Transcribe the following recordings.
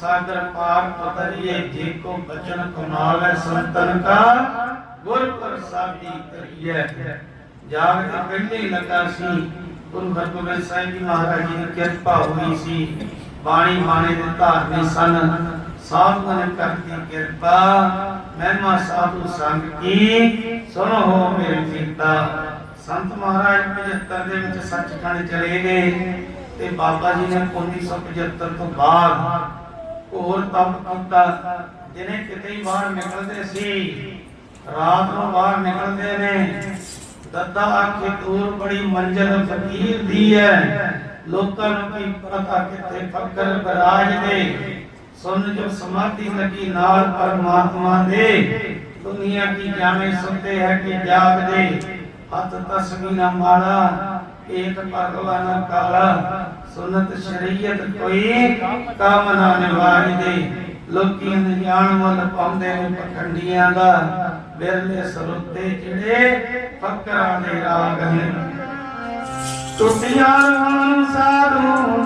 ਸਾਗਰ ਪਾਰ ਪਤਰੀਏ ਜੇ ਕੋ ਬਚਨ ਕਮਾਵੇ ਸੰਤਨ ਕਾ। ਗੁਰ ਪ੍ਰਸਾਦੀ ਕਰੀਏ ਜਾਗ ਤੇ ਪਹਿਲੇ ਸੀ। ਗੁਰੂ ਹਰਗੋਬਿੰਦ ਸਾਹਿਬ ਜੀ ਮਹਾਰਾਜ ਜੀ ਦੀ ਕਿਰਪਾ ਹੋਈ ਸੀ। ਬਾਣੀ ਬਾਣੇ ਦੇ ਧਾਰਨੀ ਸਨ। ਸਾਧੂਆਂ ਨੇ ਕਰਤੀ ਕਿਰਪਾ। ਮਹਿਮਾ ਸਾਧੂ ਸੰਗ ਕੀ? ਸੁਣੋ ਹੋ ਮੇਰੇ ਪਿਤਾ ਸੰਤ ਮਹਾਰਾਜ 75 ਦੇ ਵਿੱਚ ਸੱਚਖੰਡ ਚਲੇ ਗਏ। ਤੇ ਬਾਬਾ ਜੀ ਨੇ 1975 ਤੋਂ ਬਾਅਦ ਹੋਰ ਤਪ ਕੀਤਾ ਜਿਹਨੇ ਕਿਤੇ ਹੀ ਬਾਹਰ ਨਿਕਲਦੇ ਸੀ, ਰਾਤ ਨੂੰ ਬਾਹਰ ਨਿਕਲਦੇ ਨੇ। ਦੱਦਾ ਆਖੇ, ਦੂਰ ਬੜੀ ਮੰਜ਼ਲ ਫਕੀਰ ਦੀ ਹੈ ਲੋਕਾਂ ਨੂੰ ਕੀ ਪਤਾ ਕਿਤੇ ਫਕਰ ਬਰਾਜ ਦੇ। ਸੁਣ ਜੋ ਸਮਾਧੀ ਲੱਗੀ ਨਾਲ ਪਰਮਾਤਮਾ ਦੇ। ਦੁਨੀਆ ਕੀ ਜਾਣੇ ਸੁਣਦੇ ਹੈ ਕਿ ਜਾਗਦੇ ਹੱਥ ਤਸਵੀਨਾ ਮਾਲਾ ਏਕ ਭਗਵਾਨ ਕਾਲਾ। ਸੁਨਤ ਸ਼ਰੀਅਤ ਕੋਈ ਕੰਮ ਨਾ ਨਿਵਾਜਦੇ ਲੋਕੀ ਅਣਜਾਣ ਮੁੱਲ ਪਾਉਂਦੇ ਨੇ ਪਖੰਡੀਆਂ ਦਾ। ਬਿਰਲੇ ਸਰੁੱਤੇ ਜਿਹੜੇ ਫਕਰਾਂ ਦੇ ਰਾਗ ਨੇ। ਟੁੱਟੀਆਂ ਰਹਾਨ ਸਾਧੂ,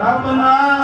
ਰੱਬ ਨਾਲ